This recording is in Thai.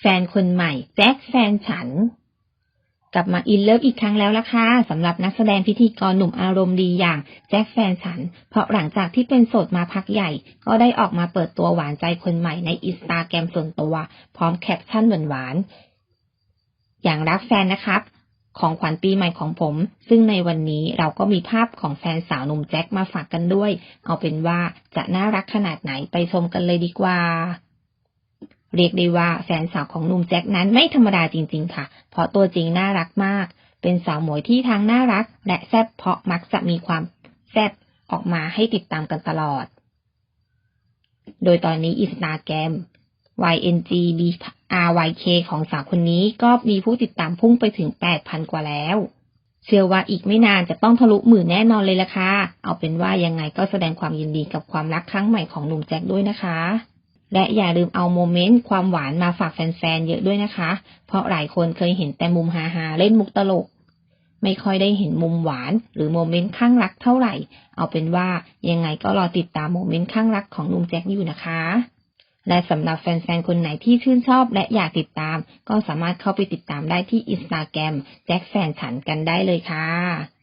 แฟนคนใหม่ แจ็คแฟนฉัน กลับมาอินเลิฟอีกครั้งแล้วล่ะค่ะสำหรับนักแสดงพิธีกรหนุ่มอารมณ์ดีอย่างแจ็คแฟนฉัน เพราะหลังจากที่เป็นโสดมาพักใหญ่ ก็ได้ออกมาเปิดตัวหวานใจคนใหม่ในอินสตาแกรมส่วนตัว พร้อมแคปชั่นหวานๆอย่างรักแฟนนะครับของขวัญปีใหม่ของผม ซึ่งในวันนี้เราก็มีภาพของแฟนสาวหนุ่มแจ็คมาฝากกันด้วย เอาเป็นว่าจะน่ารักขนาดไหนไปชมกันเลยดีกว่า เรียกได้ว่าแฟนสาวของหนุ่มแจ็คนั้นไม่ธรรมดาจริง ๆ ค่ะ เพราะตัวจริงน่ารักมาก เป็นสาวหมวยที่ทั้งน่ารัก และแซ่บเพราะมักจะมีความแซ่บออกมาให้ติดตามกันตลอด โดยตอนนี้อินสตาแกรม YNGBRYK ของสาวคนนี้ก็มีผู้ติดตามพุ่งไปถึง 8,000 กว่าแล้ว เชื่อว่าอีกไม่นานจะต้องทะลุหมื่นแน่นอนเลยล่ะค่ะ เอาเป็นว่ายังไงก็แสดงความยินดีกับความรักครั้งใหม่ของหนุ่มแจ็คด้วยนะคะ และอย่าลืมเอาโมเมนต์ความหวานมาฝากแฟนๆเยอะด้วยนะคะ เพราะหลายคนเคยเห็นแต่มุมฮาๆเล่นมุกตลก ไม่ค่อยได้เห็นมุมหวาน หรือโมเมนต์ข้างรักเท่าไหร่ เอาเป็นว่ายังไงก็รอติดตามโมเมนต์ข้างรักของหนุ่มแจ็คอยู่นะคะ และสำหรับแฟนๆคนไหนที่ชื่นชอบและอยากติดตาม ก็สามารถเข้าไปติดตามได้ที่อินสตาแกรมแจ็คแฟนฉันกันได้เลยค่ะ